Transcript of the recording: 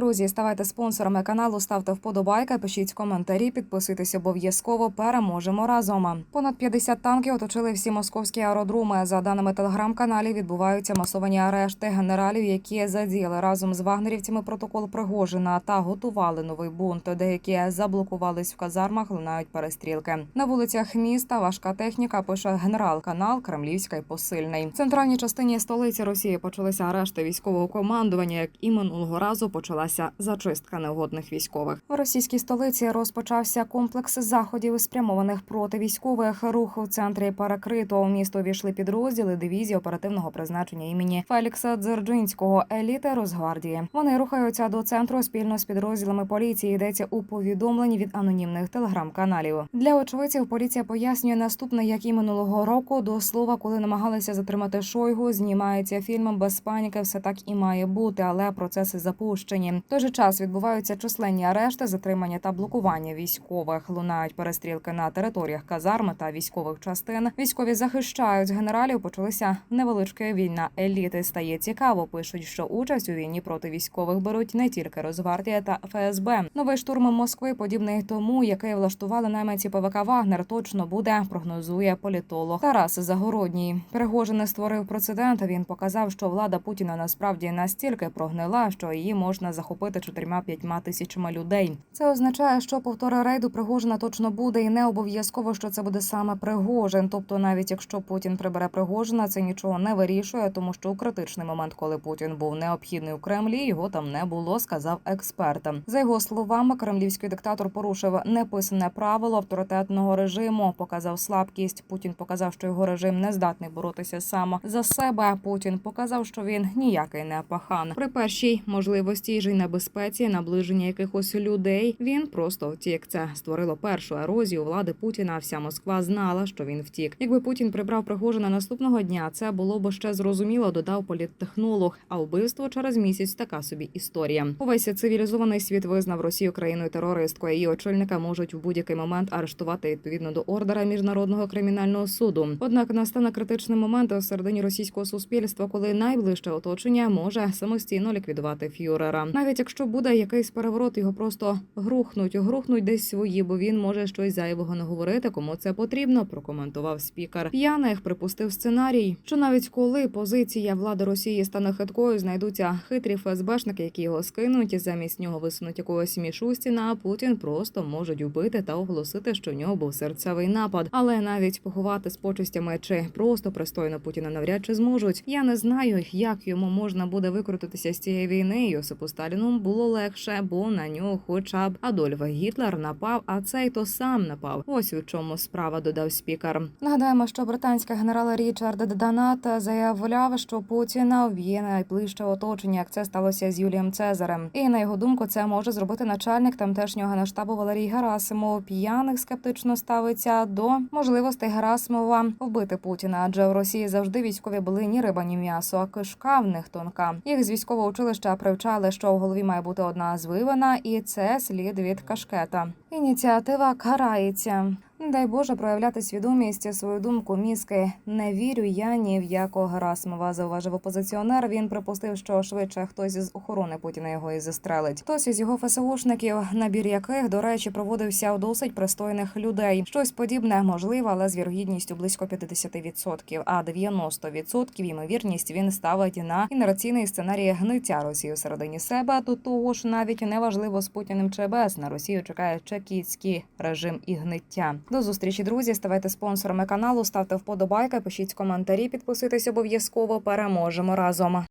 Друзі, ставайте спонсорами каналу, ставте вподобайки, пишіть коментарі, підписуйтесь обов'язково. Переможемо разом. Понад 50 танків оточили всі московські аеродроми. За даними телеграм-каналів, відбуваються масовані арешти генералів, які задіяли разом з вагнерівцями протокол Пригожина та готували новий бунт. Деякі заблокувались в казармах, лунають перестрілки. На вулицях міста важка техніка. Пише генерал-канал Кремлівський посильний. В центральній частині столиці Росії почалися арешти військового командування. Як і минулого разу почалася зачистка неугодних військових. У російській столиці розпочався комплекс заходів, спрямованих проти військових. Рух у центрі перекрито. У місто війшли підрозділи дивізії оперативного призначення імені Фелікса Дзержинського, еліти Росгвардії. Вони рухаються до центру спільно з підрозділами поліції. Йдеться у повідомленні від анонімних телеграм-каналів. Для очевидців поліція пояснює наступне, як і минулого року. До слова, коли намагалися затримати Шойгу, знімається фільм без паніки. Все так і має бути, але процеси запущені. Той же час відбуваються численні арешти, затримання та блокування військових. Лунають перестрілки на територіях казарми та військових частин. Військові захищають генералів. Почалися невеличка війна. Еліти стає цікаво. Пишуть, що участь у війні проти військових беруть не тільки Росгвардія та ФСБ. Новий штурм Москви подібний тому, який влаштували найманці ПВК Вагнер, точно буде. Прогнозує політолог Тарас Загородній. Пригожин створив прецедент. Він показав, що влада Путіна насправді настільки прогнила, що її можна захопити чотирма-п'ятьма тисячами людей. Це означає, що повтори рейду Пригожина точно буде, і не обов'язково, що це буде саме Пригожин. Тобто, навіть якщо Путін прибере Пригожина, це нічого не вирішує, тому що у критичний момент, коли Путін був необхідний у Кремлі, його там не було, сказав експерт. За його словами, кремлівський диктатор порушив неписане правило авторитетного режиму, показав слабкість. Путін показав, що його режим не здатний боротися сам за себе. Путін показав, що він ніякий не пахан. При першій можливості ж й небезпеці наближення якихось людей. Він просто втік. Це створило першу ерозію влади Путіна. Вся Москва знала, що він втік. Якби Путін прибрав Пригожина наступного дня, це було б ще зрозуміло. Додав політтехнолог. А вбивство через місяць така собі історія. Увесь цивілізований світ визнав Росію країною терористкою. Її очільника можуть в будь-який момент арештувати відповідно до ордера міжнародного кримінального суду. Однак настане критичний момент у середині російського суспільства, коли найближче оточення може самостійно ліквідувати фюрера. Навіть якщо буде якийсь переворот, його просто грухнуть, грухнуть десь свої, бо він може щось зайвого не говорити, кому це потрібно. Прокоментував спікер. П'яних припустив сценарій, що навіть коли позиція влади Росії стане хиткою, знайдуться хитрі ФСБшники, які його скинуть, і замість нього висунуть якогось мішустіна. А Путін просто можуть вбити та оголосити, що в нього був серцевий напад. Але навіть поховати з почестями чи просто пристойно Путіна навряд чи зможуть. Я не знаю, як йому можна буде викрутитися з цієї війни. Йосипу Сталіну було легше, бо на нього, хоча б Адольф Гітлер напав, а цей то сам напав. Ось у чому справа додав спікер. Нагадаємо, що британський генерал Річард Данат заявляв, що Путіна вб'є найближче оточення, як це сталося з Юлієм Цезарем. І на його думку, це може зробити начальник тамтешнього генштабу Валерій Герасимов. П'яних скептично ставиться до можливостей Герасимова вбити Путіна, адже в Росії завжди військові були ні риба, ні м'ясо, а кишка в них тонка. Їх з військового училища привчали, що в голові має бути одна звивина, і це слід від кашкета. Ініціатива карається. Дай Боже проявляти свідомість свою думку мізки. Не вірю я ні в якого Герасимова, зауважив опозиціонер. Він припустив, що швидше хтось із охорони Путіна його і застрелить. Хтось із його ФСУшників, набір яких, до речі, проводився у досить пристойних людей. Щось подібне можливо, але з вірогідністю близько 50%, а 90% ймовірність він ставить на інерційний сценарій гниття Росії всередині себе. До того ж, навіть неважливо з Путіним чи без на Росію чекає чекістський режим і гниття. До зустрічі, друзі. Ставайте спонсорами каналу, ставте вподобайки, пишіть коментарі, підписуйтесь обов'язково. Переможемо разом.